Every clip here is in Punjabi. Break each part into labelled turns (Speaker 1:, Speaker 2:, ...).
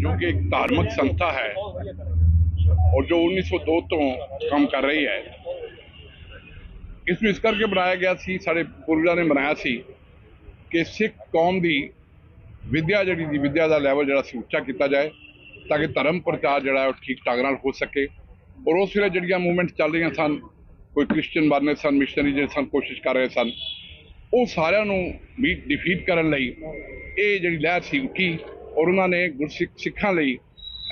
Speaker 1: ਜੋ ਕਿ ਇੱਕ ਧਾਰਮਿਕ ਸੰਸਥਾ ਹੈ ਔਰ ਜੋ 1902 ਤੋਂ ਕੰਮ ਕਰ ਰਹੀ ਹੈ। ਇਸ ਨੂੰ ਇਸ ਕਰਕੇ ਬਣਾਇਆ ਗਿਆ ਸੀ, ਸਾਡੇ ਪੂਰਵਜਾਂ ਨੇ ਬਣਾਇਆ ਸੀ ਕਿ ਸਿੱਖ ਕੌਮ ਦੀ ਵਿਦਿਆ ਜਿਹੜੀ ਦੀ ਵਿਦਿਆ ਦਾ ਲੈਵਲ ਜਿਹੜਾ ਸੀ, ਉੱਚਾ ਕੀਤਾ ਜਾਏ ਤਾਂ ਕਿ ਧਰਮ ਪ੍ਰਚਾਰ ਜਿਹੜਾ ਹੈ ਉਹ ਠੀਕ ਢੰਗ ਨਾਲ ਹੋ ਸਕੇ। ਔਰ ਉਸ ਵੇਲੇ ਜਿਹੜੀਆਂ ਮੂਵਮੈਂਟ ਚੱਲ ਰਹੀਆਂ ਸਨ, ਕੋਈ ਕ੍ਰਿਸਚੀਅਨ ਬਣਨੇ ਸਨ ਮਿਸ਼ਨਰੀ ਜਿਹੜੇ ਸਨ, ਕੋਸ਼ਿਸ਼ ਕਰ ਰਹੇ ਸਨ, ਉਹ ਸਾਰਿਆਂ ਨੂੰ ਵੀ ਡਿਫੀਟ ਕਰਨ ਲਈ ਇਹ ਜਿਹੜੀ ਲਹਿਰ ਸੀ ਉੱਠੀ। ਔਰ ਉਹਨਾਂ ਨੇ ਗੁਰਸਿੱਖ ਸਿੱਖਾਂ ਲਈ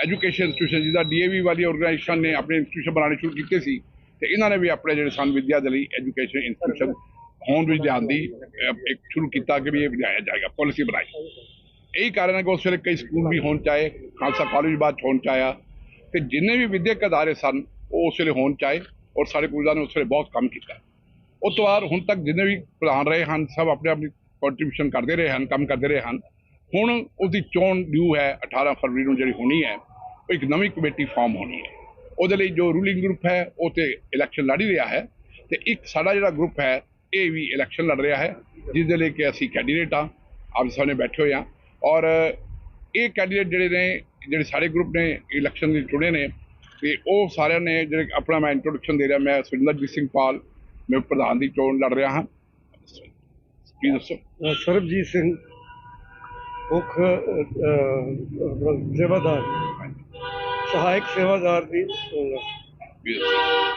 Speaker 1: ਐਜੂਕੇਸ਼ਨ ਇੰਸਟੀਟਿਊਸ਼ਨ ਜਿਹਦਾ ਡੀਏਵੀ ਵਾਲੀ ਆਰਗੇਨਾਈਜੇਸ਼ਨ ਨੇ ਆਪਣੇ ਇੰਸਟੀਟਿਊਸ਼ਨ ਬਣਾਉਣੇ ਸ਼ੁਰੂ ਕੀਤੇ ਸੀ, ਤੇ ਇਹਨਾਂ ਨੇ ਵੀ ਆਪਣੇ ਜਿਹੜੇ ਸਨ ਵਿਦਿਆ ਦੇ ਲਈ ਐਜੂਕੇਸ਼ਨ ਇੰਸਟੀਟਿਊਸ਼ਨ ਹੋਣ ਵਿੱਚ ਧਿਆਨ ਦੀ ਇੱਕ ਸ਼ੁਰੂ ਕੀਤਾ ਕਿ ਵੀ ਇਹ ਬਣਾਇਆ ਜਾਏਗਾ ਪਾਲਿਸੀ ਬਣਾਈ। ਇਹੀ ਕਾਰਨ ਹੈ ਕਿ ਉਸ ਵੇਲੇ ਕਈ ਸਕੂਲ ਵੀ ਹੋਣ ਚਾਹੇ, ਖਾਲਸਾ ਕਾਲਜ ਬਾਅਦ 'ਚ ਹੋਣ ਚਾਹਿਆ, ਤੇ ਜਿੰਨੇ ਵੀ ਵਿਦਿਅਕ ਅਦਾਰੇ ਸਨ, ਉਹ ਉਸ ਵੇਲੇ ਹੋਣ ਚਾਹੇ, ਔਰ ਸਾਡੇ ਪੂਰਵਜਾਂ ਨੇ ਉਸ ਵੇਲੇ ਬਹੁਤ ਕੰਮ ਕੀਤਾ। ਉਸ ਤੋਂ ਬਾਅਦ ਹੁਣ ਤੱਕ ਜਿੰਨੇ ਵੀ ਪ੍ਰਧਾਨ ਰਹੇ ਹਨ, ਸਭ ਆਪਣੇ ਆਪਣੀ ਕੰਟਰੀਬਿਊਸ਼ਨ ਕਰਦੇ ਰਹੇ ਹਨ, ਕੰਮ ਕਰਦੇ ਰਹੇ ਹਨ ਹੁਣ ਉਹਦੀ ਚੋਣ ਡਿਊ ਹੈ 18 ਫਰਵਰੀ ਨੂੰ ਜਿਹੜੀ ਹੋਣੀ ਹੈ, ਉਹ ਇੱਕ ਨਵੀਂ ਕਮੇਟੀ ਫਾਰਮ ਹੋਣੀ ਹੈ। ਉਹਦੇ ਲਈ ਜੋ ਰੂਲਿੰਗ ਗਰੁੱਪ ਹੈ, ਉਹ ਤੇ ਇਲੈਕਸ਼ਨ ਲੜ ਹੀ ਰਿਹਾ ਹੈ ਤੇ ਇੱਕ ਸਾਡਾ ਜਿਹੜਾ ਗਰੁੱਪ ਹੈ, ਇਹ ਵੀ ਇਲੈਕਸ਼ਨ ਲੜ ਰਿਹਾ ਹੈ ਜਿਸ ਦੇ ਲਈ ਕਿ ਅਸੀਂ ਕੈਂਡੀਡੇਟ ਆ ਆਪ ਸਾਹਮਣੇ ਬੈਠੇ ਹੋਏ ਆ ਔਰ ਇਹ ਕੈਂਡੀਡੇਟ ਜਿਹੜੇ ਨੇ, ਜਿਹੜੇ ਸਾਰੇ ਗਰੁੱਪ ਨੇ ਇਲੈਕਸ਼ਨ ਦੇ ਚੁਣੇ ਨੇ, ਤੇ ਉਹ ਸਾਰਿਆਂ ਨੇ ਜਿਹੜੇ ਆਪਣਾ ਮੈਂ ਇੰਟਰੋਡਕਸ਼ਨ ਦੇ ਰਿਹਾ, ਮੈਂ ਸੁਰਿੰਦਰਜੀਤ ਸਿੰਘ ਪਾਲ, ਮੈਂ ਪ੍ਰਧਾਨ ਦੀ ਚੋਣ ਲੜ ਰਿਹਾ ਹਾਂ। ਕੀ ਦੱਸੋ।
Speaker 2: ਸਰਬਜੀਤ ਸਿੰਘ ਮੁੱਖ ਸੇਵਾਦਾਰ। ਸਹਾਇਕ ਸੇਵਾਦਾਰ ਦੀ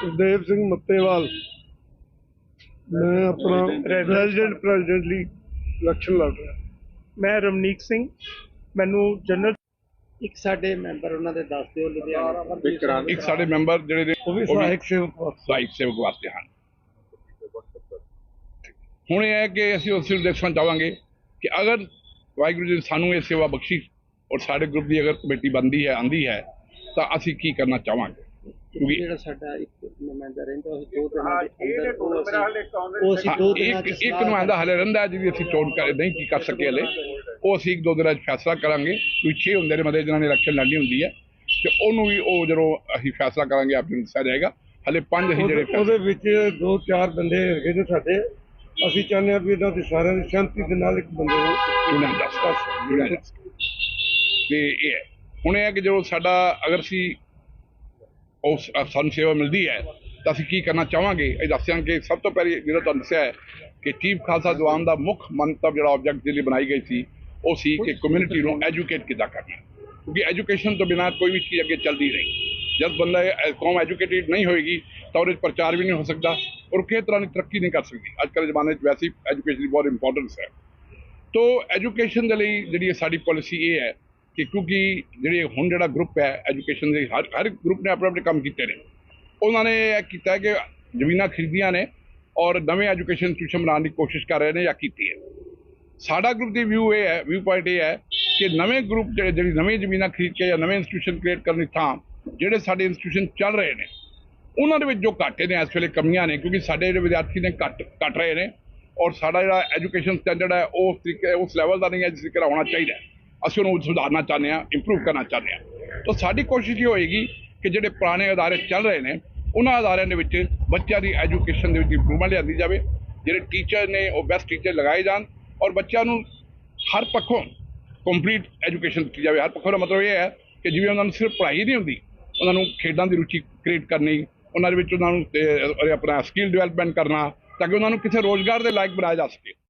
Speaker 2: ਸੁਖਦੇਵ ਸਿੰਘ ਮੱਤੇਵਾਲ। ਮੈਂ ਆਪਣਾ ਰੈਜ਼ੀਡੈਂਟ ਪ੍ਰੈਜ਼ੀਡੈਂਟ ਲਈ ਇਲੈਕਸ਼ਨ ਲੜ ਰਿਹਾ।
Speaker 3: ਮੈਂ ਰਮਨੀਕ ਸਿੰਘ। ਮੈਨੂੰ ਜਨਰਲ
Speaker 4: ਇੱਕ ਸਾਡੇ ਮੈਂਬਰ ਉਹਨਾਂ ਦੇ ਦੱਸ ਦਿਓ ਲੁਧਿਆਣਾ
Speaker 1: ਇੱਕ ਸਾਡੇ ਮੈਂਬਰ ਜਿਹੜੇ ਨੇ
Speaker 2: ਉਹ ਵੀ ਸਹਾਇਕ ਸੇਵਕ
Speaker 1: ਸਹਾਇਕ ਸੇਵਕ ਵਾਸਤੇ ਹਨ। ਹੁਣ ਇਹ ਹੈ ਕਿ ਅਸੀਂ ਉਸ ਨੂੰ ਦੇਖਣਾ ਚਾਹਾਂਗੇ ਕਿ ਅਗਰ ਵਾਹਿਗੁਰੂ ਜੀ ਨੇ ਸਾਨੂੰ ਇਹ ਸੇਵਾ ਬਖਸ਼ੀ ਔਰ ਸਾਡੇ ਗਰੁੱਪ ਦੀ ਅਗਰ ਕਮੇਟੀ ਬੰਦੀ ਹੈ ਆਂਦੀ ਹੈ ਤਾਂ ਅਸੀਂ ਕੀ ਕਰਨਾ ਚਾਹਾਂਗੇ? ਕਿਉਂਕਿ
Speaker 4: ਜਿਹੜਾ ਸਾਡਾ ਇੱਕ ਨੁਮਾਇੰਦਾ ਰਹਿੰਦਾ ਉਹ ਦੋ ਦਿਨਾਂ ਦੇ ਅੰਦਰ ਉਹ ਅਸੀਂ ਉਹ ਅਸੀਂ
Speaker 1: ਹਾਂ,
Speaker 4: ਦੋ ਦਿਨਾਂ
Speaker 1: ਇੱਕ
Speaker 4: ਚ
Speaker 1: ਇੱਕ
Speaker 4: ਸਲਾਹ
Speaker 1: ਨੁਮਾਇੰਦਾ ਹਲੇ ਰਹਿੰਦਾ ਜਿਹਦੀ ਅਸੀਂ ਚੋਣ ਕਰ ਨਹੀਂ ਕੀ ਕਰ ਸਕੇ ਹਲੇ। ਉਹ ਅਸੀਂ ਇੱਕ ਦੋ ਦਿਨਾਂ 'ਚ ਫੈਸਲਾ ਕਰਾਂਗੇ। ਕੋਈ 6 ਹੁੰਦੇ ਨੇ ਮਤੇ ਜਿਨ੍ਹਾਂ ਨੇ ਇਲੈਕਸ਼ਨ ਲੜਨੀ ਹੁੰਦੀ ਹੈ। ਤੇ ਉਹਨੂੰ ਵੀ ਉਹ ਜਦੋਂ ਅਸੀਂ ਫੈਸਲਾ ਕਰਾਂਗੇ ਆਪ ਨੂੰ ਦੱਸਿਆ ਜਾਏਗਾ। ਹਲੇ ਪੰਜ ਅਸੀਂ ਜਿਹੜੇ
Speaker 2: ਉਹਦੇ- ਵਿੱਚ ਦੋ ਚਾਰ ਬੰਦੇ ਹੈਗੇ ਨੇ ਸਾਡੇ। ਅਸੀਂ ਚਾਹੁੰਦੇ ਹਾਂ ਵੀ ਇਹਨਾਂ ਦੀ ਸਾਰਿਆਂ ਦੀ ਸਹਿਮਤੀ ਦੇ ਨਾਲ ਇੱਕ ਬੰਦੇ ਨੂੰ
Speaker 1: ਚੁਣਿਆ ਜਾ ਸਕਦਾ ਤੇ ਇਹ ਹੈ। ਹੁਣ ਇਹ ਹੈ ਕਿ ਜਦੋਂ ਸਾਡਾ ਅਗਰ ਅਸੀਂ ਉਸ ਸਾਨੂੰ ਸੇਵਾ ਮਿਲਦੀ ਹੈ, ਤਾਂ ਅਸੀਂ ਕੀ ਕਰਨਾ ਚਾਹਾਂਗੇ? ਇਹ ਦੱਸਿਆ ਕਿ ਸਭ ਤੋਂ ਪਹਿਲੇ ਜਿਹੜਾ ਤੁਹਾਨੂੰ ਦੱਸਿਆ ਹੈ ਕਿ ਚੀਫ ਖਾਲਸਾ ਦੀਵਾਨ ਦਾ ਮੁੱਖ ਮੰਤਵ ਜਿਹੜਾ ਆਬਜੈਕਟ ਦੇ ਲਈ ਬਣਾਈ ਗਈ ਸੀ, ਉਹ ਸੀ ਕਿ ਕਮਿਊਨਿਟੀ ਨੂੰ ਐਜੂਕੇਟ ਕਿੱਦਾਂ ਕਰਨਾ ਕਿਉਂਕਿ ਐਜੂਕੇਸ਼ਨ ਤੋਂ ਬਿਨਾਂ ਕੋਈ ਵੀ ਚੀਜ਼ ਅੱਗੇ ਚੱਲਦੀ ਨਹੀਂ। ਜਦ ਬੰਦਾ ਇਹ ਕੌਮ ਐਜੂਕੇਟਿਡ ਨਹੀਂ ਹੋਏਗੀ, ਤਾਂ ਉਹਦੇ 'ਚ ਪ੍ਰਚਾਰ ਵੀ ਨਹੀਂ ਹੋ ਸਕਦਾ, ਔਰ ਕਿਸੇ ਤਰ੍ਹਾਂ ਦੀ ਤਰੱਕੀ ਨਹੀਂ ਕਰ ਸਕਦੀ। ਅੱਜ ਕੱਲ੍ਹ ਦੇ ਜ਼ਮਾਨੇ 'ਚ ਵੈਸੇ ਹੀ ਐਜੂਕੇਸ਼ਨ ਦੀ ਬਹੁਤ ਇੰਪੋਰਟੈਂਸ ਹੈ। ਸੋ ਐਜੂਕੇਸ਼ਨ ਦੇ ਲਈ ਜਿਹੜੀ ਇਹ ਸਾਡੀ ਪਾਲਿਸੀ ਇਹ ਹੈ ਕਿ ਕਿਉਂਕਿ ਜਿਹੜੇ ਹੁਣ ਜਿਹੜਾ ਗਰੁੱਪ ਹੈ, ਐਜੂਕੇਸ਼ਨ ਦੇ ਹਰ ਹਰ ਗਰੁੱਪ ਨੇ ਆਪਣੇ ਆਪਣੇ ਕੰਮ ਕੀਤੇ ਨੇ। ਉਹਨਾਂ ਨੇ ਇਹ ਕੀਤਾ ਕਿ ਜ਼ਮੀਨਾਂ ਖਰੀਦੀਆਂ ਨੇ ਔਰ ਨਵੇਂ ਐਜੂਕੇਸ਼ਨ ਇੰਸਟੀਟਿਊਸ਼ਨ ਬਣਾਉਣ ਦੀ ਕੋਸ਼ਿਸ਼ ਕਰ ਰਹੇ ਨੇ ਜਾਂ ਕੀਤੀ ਹੈ। ਸਾਡਾ ਗਰੁੱਪ ਦੀ ਵਿਊ ਇਹ ਹੈ ਵਿਊ ਪੁਆਇੰਟ ਇਹ ਹੈ ਕਿ ਨਵੇਂ ਗਰੁੱਪ ਜਿਹੜੇ, ਜਿਹੜੀ ਨਵੀਂ ਜ਼ਮੀਨਾਂ ਖਰੀਦ ਕੇ ਜਾਂ ਨਵੇਂ ਇੰਸਟੀਟਿਊਸ਼ਨ ਕ੍ਰੀਏਟ ਕਰਨ ਦੀ ਥਾਂ ਜਿਹੜੇ ਸਾਡੇ ਇੰਸਟੀਟਿਊਸ਼ਨ ਚੱਲ ਰਹੇ ਨੇ, ਉਹਨਾਂ ਦੇ ਵਿੱਚ ਜੋ ਘਾਟੇ ਨੇ, ਇਸ ਵੇਲੇ ਕਮੀਆਂ ਨੇ, ਕਿਉਂਕਿ ਸਾਡੇ ਜਿਹੜੇ ਵਿਦਿਆਰਥੀ ਨੇ ਘੱਟ, ਘਟ ਰਹੇ ਨੇ। ਔਰ ਸਾਡਾ ਜਿਹੜਾ ਐਜੂਕੇਸ਼ਨ ਸਟੈਂਡਰਡ ਹੈ ਉਹ ਉਸ ਤਰੀਕੇ ਉਸ ਲੈਵਲ ਦਾ ਨਹੀਂ ਹੈ ਜਿਸ ਤਰੀਕੇ ਦਾ ਹੋਣਾ ਚਾਹੀਦਾ ਅਸੀਂ ਉਹਨੂੰ ਸੁਧਾਰਨਾ ਚਾਹੁੰਦੇ ਹਾਂ ਇੰਪਰੂਵ ਕਰਨਾ ਚਾਹੁੰਦੇ ਹਾਂ। ਤਾਂ ਸਾਡੀ ਕੋਸ਼ਿਸ਼ ਇਹ ਹੋਏਗੀ ਕਿ ਜਿਹੜੇ ਪੁਰਾਣੇ ਅਦਾਰੇ ਚੱਲ ਰਹੇ ਨੇ ਉਹਨਾਂ ਅਦਾਰਿਆਂ ਦੇ ਵਿੱਚ ਬੱਚਿਆਂ ਦੀ ਐਜੂਕੇਸ਼ਨ ਦੇ ਵਿੱਚ ਇੰਪਰੂਵਮੈਂਟ ਲਿਆਂਦੀ ਜਾਵੇ ਜਿਹੜੇ ਟੀਚਰ ਨੇ ਉਹ ਬੈਸਟ ਟੀਚਰ ਲਗਾਏ ਜਾਣ ਔਰ ਬੱਚਿਆਂ ਨੂੰ ਹਰ ਪੱਖੋਂ ਕੰਪਲੀਟ ਐਜੂਕੇਸ਼ਨ ਦਿੱਤੀ ਜਾਵੇ। ਹਰ ਪੱਖੋਂ ਦਾ ਮਤਲਬ ਇਹ ਹੈ ਕਿ ਜਿਵੇਂ ਉਹਨਾਂ ਨੂੰ ਸਿਰਫ ਪੜ੍ਹਾਈ ਨਹੀਂ ਹੁੰਦੀ ਉਹਨਾਂ ਨੂੰ ਖੇਡਾਂ ਦੀ ਰੁਚੀ ਕ੍ਰੀਏਟ ਕਰਨੀ ਉਹਨਾਂ ਦੇ ਵਿੱਚ ਉਹਨਾਂ ਨੂੰ ਤੇ, ਆਪਣਾ ਸਕਿੱਲ ਡਿਵੈਲਪਮੈਂਟ ਕਰਨਾ ਤਾਂ ਕਿ ਉਹਨਾਂ ਨੂੰ ਕਿਸੇ ਰੋਜ਼ਗਾਰ ਦੇ ਲਾਇਕ ਬਣਾਇਆ ਜਾ ਸਕੇ।